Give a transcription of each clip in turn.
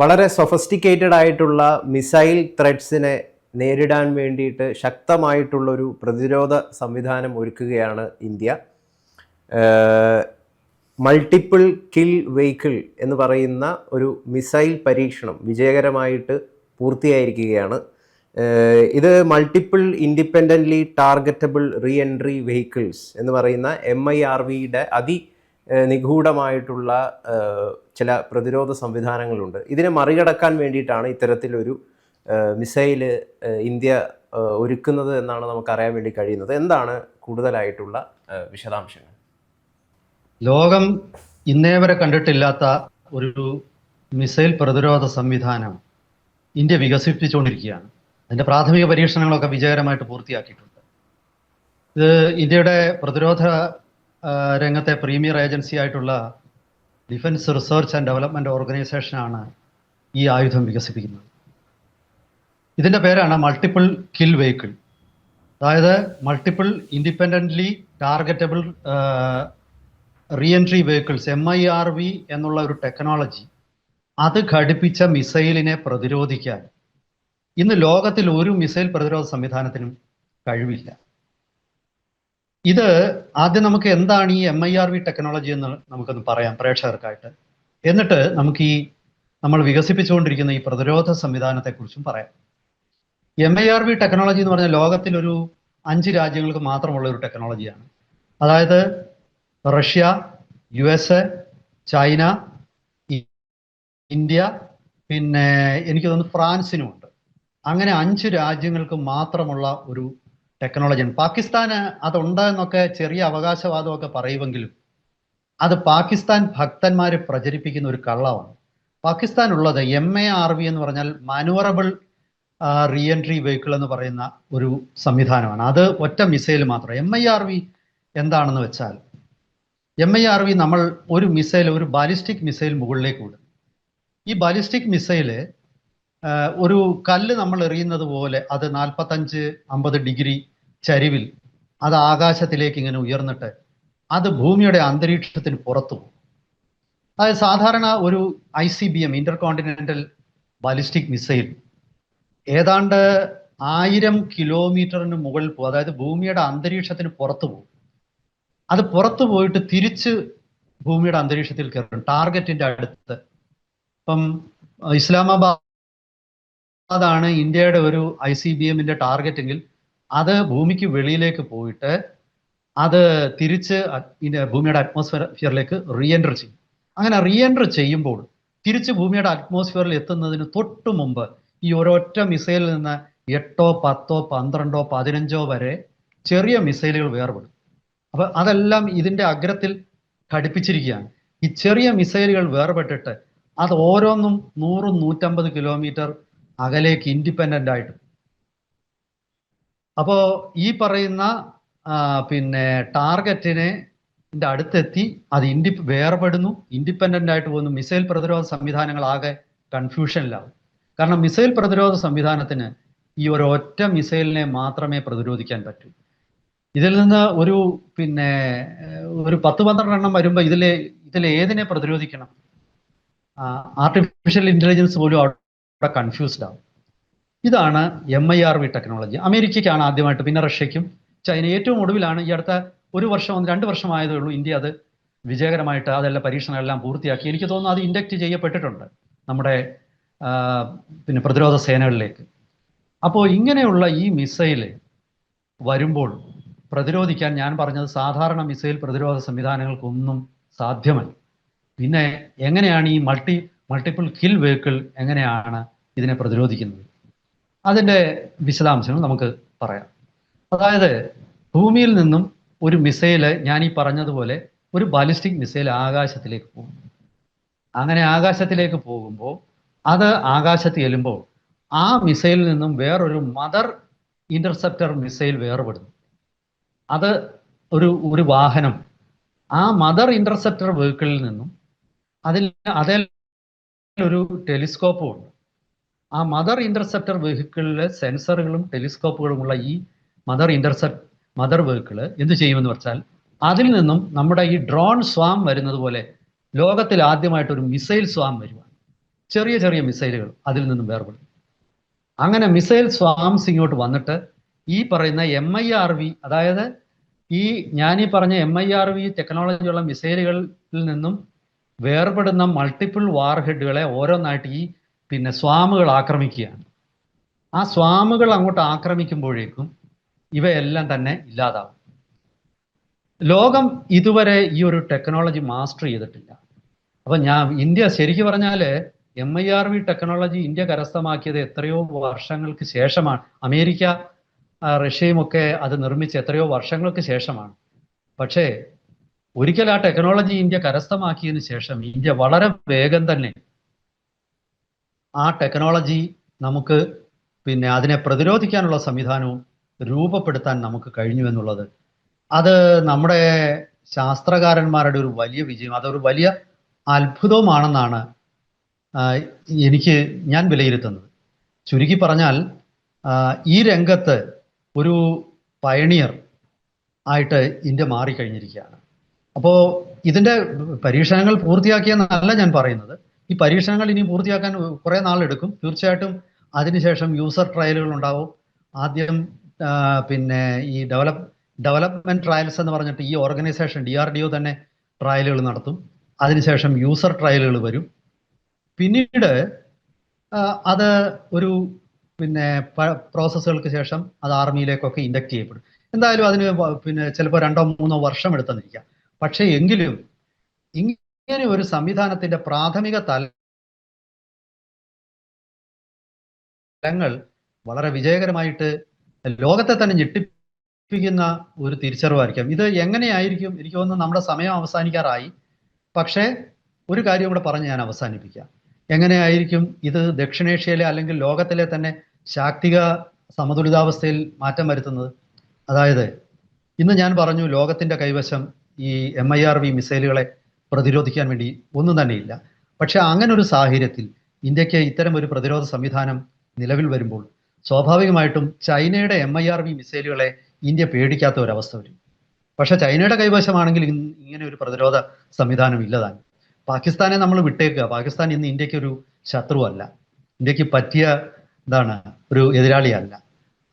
വളരെ സൊഫസ്റ്റിക്കേറ്റഡ് ആയിട്ടുള്ള മിസൈൽ ത്രെഡ്സിനെ നേരിടാൻ വേണ്ടിയിട്ട് ശക്തമായിട്ടുള്ളൊരു പ്രതിരോധ സംവിധാനം ഒരുക്കുകയാണ് ഇന്ത്യ. മൾട്ടിപ്പിൾ കിൽ വെഹിക്കിൾ എന്ന് പറയുന്ന ഒരു മിസൈൽ പരീക്ഷണം വിജയകരമായിട്ട് പൂർത്തിയായിരിക്കുകയാണ്. ഇത് multiple independently targetable reentry vehicles എന്ന് പറയുന്ന എം ഐ ആർ വിയുടെ അതി നിഗൂഢമായിട്ടുള്ള ചില പ്രതിരോധ സംവിധാനങ്ങളുണ്ട്. ഇതിനെ മറികടക്കാൻ വേണ്ടിയിട്ടാണ് ഇത്തരത്തിലൊരു മിസൈൽ ഇന്ത്യ ഒരുക്കുന്നത് എന്നാണ് നമുക്കറിയാൻ വേണ്ടി കഴിയുന്നത്. എന്താണ് കൂടുതലായിട്ടുള്ള വിശദാംശങ്ങൾ? ലോകം ഇന്നേ വരെ കണ്ടിട്ടില്ലാത്ത ഒരു മിസൈൽ പ്രതിരോധ സംവിധാനം ഇന്ത്യ വികസിപ്പിച്ചുകൊണ്ടിരിക്കുകയാണ്. അതിന്റെ പ്രാഥമിക പരീക്ഷണങ്ങളൊക്കെ വിജയകരമായിട്ട് പൂർത്തിയാക്കിയിട്ടുണ്ട്. ഇത് ഇന്ത്യയുടെ പ്രതിരോധ രംഗത്തെ പ്രീമിയർ ഏജൻസി ആയിട്ടുള്ള ഡിഫൻസ് റിസർച്ച് ആൻഡ് ഡെവലപ്മെന്റ് ഓർഗനൈസേഷനാണ് ഈ ആയുധം വികസിപ്പിക്കുന്നത്. ഇതിന്റെ പേരാണ് മൾട്ടിപ്പിൾ കിൽ വെഹിക്കിൾ അതായത് multiple independently targetable reentry vehicles M I R V എന്നുള്ള ഒരു ടെക്നോളജി അത് ഘടിപ്പിച്ച മിസൈലിനെ പ്രതിരോധിക്കാൻ. ഇന്ന് ലോകത്തിൽ ഒരു മിസൈൽ പ്രതിരോധ സംവിധാനത്തിനും കഴിവില്ല. ഇത് ആദ്യം നമുക്ക് എന്താണ് ഈ M I R V technology എന്ന് നമുക്കൊന്ന് പറയാം പ്രേക്ഷകർക്കായിട്ട്. എന്നിട്ട് നമുക്ക് ഈ നമ്മൾ വികസിപ്പിച്ചുകൊണ്ടിരിക്കുന്ന ഈ പ്രതിരോധ സംവിധാനത്തെക്കുറിച്ചും പറയാം. M I R V technology എന്ന് പറഞ്ഞാൽ ലോകത്തിലൊരു അഞ്ച് രാജ്യങ്ങൾക്ക് മാത്രമുള്ള ഒരു ടെക്നോളജിയാണ് അതായത് Russia U S A China India പിന്നെ എനിക്ക് തോന്നുന്നു ഫ്രാൻസിനുമുണ്ട്. അങ്ങനെ അഞ്ച് രാജ്യങ്ങൾക്ക് മാത്രമുള്ള ഒരു ടെക്നോളജിയാണ് പാകിസ്ഥാന് അതുണ്ട് എന്നൊക്കെ ചെറിയ അവകാശവാദമൊക്കെ പറയുമെങ്കിലും അത് പാകിസ്ഥാൻ ഭക്തന്മാർ പ്രചരിപ്പിക്കുന്ന ഒരു കള്ളമാണ്. പാകിസ്ഥാൻ ഉള്ളത് എം എ ആർ വി എന്ന് പറഞ്ഞാൽ മാനുവറബിൾ റീ എൻട്രി വെഹിക്കിൾ എന്ന് പറയുന്ന ഒരു സംവിധാനമാണ്. അത് ഒറ്റ മിസൈൽ മാത്രം. എം ഐ ആർ വി എന്താണെന്ന് വെച്ചാൽ എം ഐ ആർ വി നമ്മൾ ഒരു മിസൈൽ ഒരു ബാലിസ്റ്റിക് മിസൈൽ മുകളിലേക്ക് വിടും. ഈ ബാലിസ്റ്റിക് മിസൈൽ ഒരു കല്ല് നമ്മൾ എറിയുന്നത് പോലെ അത് നാൽപ്പത്തഞ്ച് അമ്പത് ഡിഗ്രി ചരിവിൽ അത് ആകാശത്തിലേക്ക് ഇങ്ങനെ ഉയർന്നിട്ട് അത് ഭൂമിയുടെ അന്തരീക്ഷത്തിന് പുറത്തു പോകും. അതായത് സാധാരണ ഒരു I C B M intercontinental ballistic missile ഏതാണ്ട് ആയിരം കിലോമീറ്ററിന് മുകളിൽ പോകും. അതായത് ഭൂമിയുടെ അന്തരീക്ഷത്തിന് പുറത്തു പോകും. അത് പുറത്തു പോയിട്ട് തിരിച്ച് ഭൂമിയുടെ അന്തരീക്ഷത്തിൽ കയറും. ടാർഗറ്റിന്റെ അടുത്ത്. ഇപ്പം ഇസ്ലാമാബാദ് അതാണ് ഇന്ത്യയുടെ ഒരു ഐ സി ബി എമ്മിന്റെ ടാർഗറ്റ് എങ്കിൽ അത് ഭൂമിക്ക് വെളിയിലേക്ക് പോയിട്ട് അത് തിരിച്ച് ഭൂമിയുടെ അറ്റ്മോസ്ഫിയറിലേക്ക് റീഎൻട്രി ചെയ്യും. അങ്ങനെ റീഎൻട്രി ചെയ്യുമ്പോൾ തിരിച്ച് ഭൂമിയുടെ അറ്റ്മോസ്ഫിയറിൽ എത്തുന്നതിന് തൊട്ടു മുമ്പ് ഈ ഒരൊറ്റ മിസൈലിൽ നിന്ന് എട്ടോ പത്തോ പന്ത്രണ്ടോ പതിനഞ്ചോ വരെ ചെറിയ മിസൈലുകൾ വേർപെടും. അപ്പൊ അതെല്ലാം ഇതിന്റെ അഗ്രത്തിൽ ഘടിപ്പിച്ചിരിക്കുകയാണ്. ഈ ചെറിയ മിസൈലുകൾ വേർപെട്ടിട്ട് അത് ഓരോന്നും നൂറും നൂറ്റമ്പത് കിലോമീറ്റർ അകലേക്ക് ഇൻഡിപെൻഡന്റ് ആയിട്ട് അപ്പോ ഈ പറയുന്ന പിന്നെ ടാർഗറ്റിനെ അടുത്തെത്തി അത് ഇൻഡി വേർപെടുന്നു. ഇൻഡിപെൻഡന്റ് ആയിട്ട് പോകുന്നു. മിസൈൽ പ്രതിരോധ സംവിധാനങ്ങളാകെ കൺഫ്യൂഷനിലാവും. കാരണം മിസൈൽ പ്രതിരോധ സംവിധാനത്തിന് ഈ ഒരു ഒറ്റ മിസൈലിനെ മാത്രമേ പ്രതിരോധിക്കാൻ പറ്റൂ. ഇതിൽ നിന്ന് ഒരു പിന്നെ ഒരു പത്ത് പന്ത്രണ്ട് എണ്ണം വരുമ്പോൾ ഇതിലെ ഇതിലെ ഏതിനെ പ്രതിരോധിക്കണം? ആർട്ടിഫിഷ്യൽ ഇന്റലിജൻസ് പോലും അവിടെ കൺഫ്യൂസ്ഡ് ആവും. ഇതാണ് M I R V technology അമേരിക്കയ്ക്കാണ് ആദ്യമായിട്ട് പിന്നെ റഷ്യയ്ക്കും ചൈന. ഏറ്റവും ഒടുവിലാണ് ഈ അടുത്ത ഒരു വർഷം രണ്ട് വർഷമായതേ ഉള്ളൂ ഇന്ത്യ അത് വിജയകരമായിട്ട് അതെല്ലാം പരീക്ഷണമെല്ലാം പൂർത്തിയാക്കി. എനിക്ക് തോന്നുന്നു അത് ഇൻഡക്റ്റ് ചെയ്യപ്പെട്ടിട്ടുണ്ട് നമ്മുടെ പിന്നെ പ്രതിരോധ സേനകളിലേക്ക്. അപ്പോൾ ഇങ്ങനെയുള്ള ഈ മിസൈൽ വരുമ്പോൾ പ്രതിരോധിക്കാൻ ഞാൻ പറഞ്ഞത് സാധാരണ മിസൈൽ പ്രതിരോധ സംവിധാനങ്ങൾക്കൊന്നും സാധ്യമല്ല. പിന്നെ എങ്ങനെയാണ് ഈ മൾട്ടി മൾട്ടിപ്പിൾ കിൽ വെഹിക്കിൾ എങ്ങനെയാണ് ഇതിനെ പ്രതിരോധിക്കുന്നത്? അതിന്റെ വിശദാംശങ്ങൾ നമുക്ക് പറയാം. അതായത് ഭൂമിയിൽ നിന്നും ഒരു മിസൈൽ ഞാൻ ഈ പറഞ്ഞതുപോലെ ഒരു ബാലിസ്റ്റിക് മിസൈൽ ആകാശത്തിലേക്ക് പോകും. അങ്ങനെ ആകാശത്തിലേക്ക് പോകുമ്പോൾ അത് ആകാശത്ത് ചെല്ലുമ്പോൾ ആ മിസൈലിൽ നിന്നും വേറൊരു മദർ ഇന്റർസെപ്റ്റർ മിസൈൽ വേർപെടുന്നു. അത് ഒരു ഒരു വാഹനം. ആ മദർ ഇന്റർസെപ്റ്റർ വെഹിക്കിളിൽ നിന്നും അതിൽ അതിൽ ഒരു ടെലിസ്കോപ്പും ഉണ്ട് ആ മദർ ഇന്റർസെപ്റ്റർ വെഹിക്കിളിലെ സെൻസറുകളും ടെലിസ്കോപ്പുകളുമുള്ള ഈ മദർ ഇന്റർസെപ്റ്റ് മദർ വെഹിക്കിൾ എന്ത് ചെയ്യുമെന്ന് വെച്ചാൽ അതിൽ നിന്നും നമ്മുടെ ഈ ഡ്രോൺ സ്വാം വരുന്നത് പോലെ ലോകത്തിൽ ആദ്യമായിട്ട് ഒരു മിസൈൽ സ്വാം വരുവാണ്. ചെറിയ ചെറിയ മിസൈലുകൾ അതിൽ നിന്നും വേർപെടും. അങ്ങനെ മിസൈൽ സ്വാംസ് ഇങ്ങോട്ട് വന്നിട്ട് ഈ പറയുന്ന എം ഐ ആർ വി അതായത് ഈ ഈ പറഞ്ഞ എം ഐ ആർ വി ടെക്നോളജിയുള്ള മിസൈലുകളിൽ നിന്നും വേർപെടുന്ന മൾട്ടിപ്പിൾ വാർ ഹെഡുകളെ ഓരോന്നായിട്ട് ഈ പിന്നെ സ്വാമുകൾ ആക്രമിക്കുകയാണ്. ആ സ്വാമുകൾ അങ്ങോട്ട് ആക്രമിക്കുമ്പോഴേക്കും ഇവയെല്ലാം തന്നെ ഇല്ലാതാവും. ലോകം ഇതുവരെ ഈ ഒരു ടെക്നോളജി മാസ്റ്റർ ചെയ്തിട്ടില്ല. അപ്പൊ ഞാൻ ഇന്ത്യ ശരിക്കും പറഞ്ഞാൽ M I R V technology India കരസ്ഥമാക്കിയത് എത്രയോ വർഷങ്ങൾക്ക് ശേഷമാണ്. അമേരിക്ക റഷ്യയുമൊക്കെ അത് നിർമ്മിച്ച് എത്രയോ വർഷങ്ങൾക്ക് ശേഷമാണ്. പക്ഷേ ഒരിക്കൽ ആ ടെക്നോളജി ഇന്ത്യ കരസ്ഥമാക്കിയതിന് ശേഷം ഇന്ത്യ വളരെ വേഗം തന്നെ ആ ടെക്നോളജി നമുക്ക് പിന്നെ അതിനെ പ്രതിരോധിക്കാനുള്ള സംവിധാനവും രൂപപ്പെടുത്താൻ നമുക്ക് കഴിഞ്ഞു എന്നുള്ളത്. അത് നമ്മുടെ ശാസ്ത്രകാരന്മാരുടെ ഒരു വലിയ വിജയം അതൊരു വലിയ അത്ഭുതവുമാണെന്നാണ് എനിക്ക് ഞാൻ വിലയിരുത്തുന്നത്. ചുരുക്കി പറഞ്ഞാൽ ഈ രംഗത്ത് ഒരു പയണിയർ ആയിട്ട് ഇന്ത്യ മാറിക്കഴിഞ്ഞിരിക്കുകയാണ്. അപ്പോൾ ഇതിന്റെ പരീക്ഷണങ്ങൾ പൂർത്തിയാക്കിയെന്നല്ല ഞാൻ പറയുന്നത്. ഈ പരീക്ഷണങ്ങൾ ഇനി പൂർത്തിയാക്കാൻ കുറേ നാളെടുക്കും. തീർച്ചയായിട്ടും അതിനുശേഷം യൂസർ ട്രയലുകൾ ഉണ്ടാവും. ആദ്യം പിന്നെ ഈ ഡെവലപ്പ് ഡെവലപ്മെന്റ് ട്രയൽസ് എന്ന് പറഞ്ഞിട്ട് ഈ organisation D R D O തന്നെ ട്രയലുകൾ നടത്തും. അതിനുശേഷം യൂസർ ട്രയലുകൾ വരും. പിന്നീട് അത് ഒരു പിന്നെ പ്രോസസ്സുകൾക്ക് ശേഷം അത് ആർമിയിലേക്കൊക്കെ ഇൻഡക്ട് ചെയ്യപ്പെടും. എന്തായാലും അതിന് പിന്നെ ചിലപ്പോൾ രണ്ടോ മൂന്നോ വർഷം എടുത്തെന്നിരിക്കാം പക്ഷേ എങ്കിലും ഇങ്ങനെ ഒരു സംവിധാനത്തിന്റെ പ്രാഥമിക തലങ്ങൾ വളരെ വിജയകരമായിട്ട് ലോകത്തെ തന്നെ ഞെട്ടിപ്പിക്കുന്ന ഒരു തിരിച്ചറിവായിരിക്കാം. ഇത് എങ്ങനെയായിരിക്കും? എനിക്ക് തോന്നുന്നു നമ്മുടെ സമയം അവസാനിക്കാറായി. പക്ഷേ ഒരു കാര്യം കൂടെ പറഞ്ഞ് ഞാൻ അവസാനിപ്പിക്കാം. എങ്ങനെയായിരിക്കും ഇത് ദക്ഷിണേഷ്യയിലെ അല്ലെങ്കിൽ ലോകത്തിലെ തന്നെ ശാക്തിക സമതുലിതാവസ്ഥയിൽ മാറ്റം വരുത്തുന്നത്? അതായത് ഇന്ന് ഞാൻ പറഞ്ഞു ലോകത്തിന്റെ കൈവശം ഈ എം ഐ ആർ വി മിസൈലുകളെ പ്രതിരോധിക്കാൻ വേണ്ടി ഒന്നും തന്നെയില്ല. പക്ഷെ അങ്ങനെ ഒരു സാഹചര്യത്തിൽ ഇന്ത്യയ്ക്ക് ഇത്തരം ഒരു പ്രതിരോധ സംവിധാനം നിലവിൽ വരുമ്പോൾ സ്വാഭാവികമായിട്ടും ചൈനയുടെ എം ഐ ആർ വി മിസൈലുകളെ ഇന്ത്യ പേടിക്കാത്ത ഒരവസ്ഥ വരും. പക്ഷെ ചൈനയുടെ കൈവശമാണെങ്കിൽ ഇങ്ങനെ ഒരു പ്രതിരോധ സംവിധാനം ഇല്ലതാണ് പാകിസ്ഥാനെ നമ്മൾ വിട്ടേക്കുക. പാകിസ്ഥാൻ ഇന്ന് ഇന്ത്യയ്ക്ക് ഒരു ശത്രുവല്ല. ഇന്ത്യയ്ക്ക് പറ്റിയ എന്താണ് ഒരു എതിരാളിയല്ല.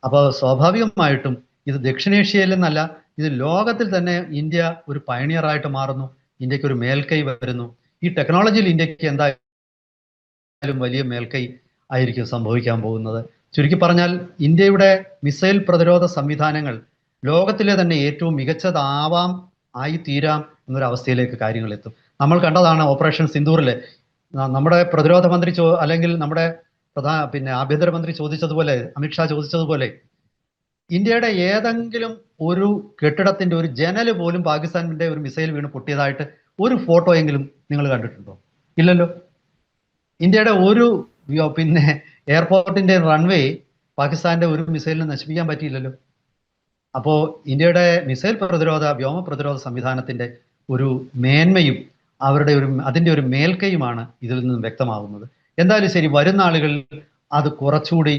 അപ്പോൾ സ്വാഭാവികമായിട്ടും ഇത് ദക്ഷിണേഷ്യയിൽ നിന്നല്ല ഇത് ലോകത്തിൽ തന്നെ ഇന്ത്യ ഒരു പയണിയറായിട്ട് മാറുന്നു ഇന്ത്യയ്ക്ക് ഒരു മേൽക്കൈ വരുന്നു. ഈ ടെക്നോളജിയിൽ ഇന്ത്യയ്ക്ക് എന്തായാലും വലിയ മേൽക്കൈ ആയിരിക്കും സംഭവിക്കാൻ പോകുന്നത്. ചുരുക്കി പറഞ്ഞാൽ ഇന്ത്യയുടെ മിസൈൽ പ്രതിരോധ സംവിധാനങ്ങൾ ലോകത്തിലെ തന്നെ ഏറ്റവും മികച്ചതാവാം ആയി തീരാം എന്നൊരു അവസ്ഥയിലേക്ക് കാര്യങ്ങൾ എത്തും. നമ്മൾ കണ്ടതാണ് ഓപ്പറേഷൻ സിന്ദൂറിലെ. നമ്മുടെ പ്രതിരോധ മന്ത്രി ചോ അല്ലെങ്കിൽ നമ്മുടെ പ്രധാന പിന്നെ ആഭ്യന്തരമന്ത്രി ചോദിച്ചതുപോലെ അമിത്ഷാ ചോദിച്ചതുപോലെ ഇന്ത്യയുടെ ഏതെങ്കിലും ഒരു കെട്ടിടത്തിന്റെ ഒരു ജനൽ പോലും പാകിസ്ഥാനിന്റെ ഒരു മിസൈൽ വീണ് പൊട്ടിയതായിട്ട് ഒരു ഫോട്ടോ എങ്കിലും നിങ്ങൾ കണ്ടിട്ടുണ്ടോ? ഇല്ലല്ലോ. ഇന്ത്യയുടെ ഒരു പിന്നെ എയർപോർട്ടിന്റെ റൺവേ പാകിസ്ഥാന്റെ ഒരു മിസൈലിനെ നശിപ്പിക്കാൻ പറ്റിയില്ലല്ലോ. അപ്പോ ഇന്ത്യയുടെ മിസൈൽ പ്രതിരോധ വ്യോമ പ്രതിരോധ സംവിധാനത്തിന്റെ ഒരു മേന്മയും അവരുടെ ഒരു അതിന്റെ ഒരു മേൽക്കയുമാണ് ഇതിൽ നിന്നും വ്യക്തമാകുന്നത് എന്തായാലും ശരി വരുന്ന ആളുകളിൽ അത് കുറച്ചുകൂടി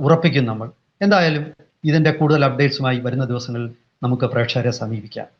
ഉറപ്പിക്കും നമ്മൾ. എന്തായാലും ഇതിന്റെ കൂടുതൽ അപ്ഡേറ്റ്സുമായി വരുന്ന ദിവസങ്ങളിൽ നമുക്ക് പ്രേക്ഷകരെ സമീപിക്കാം.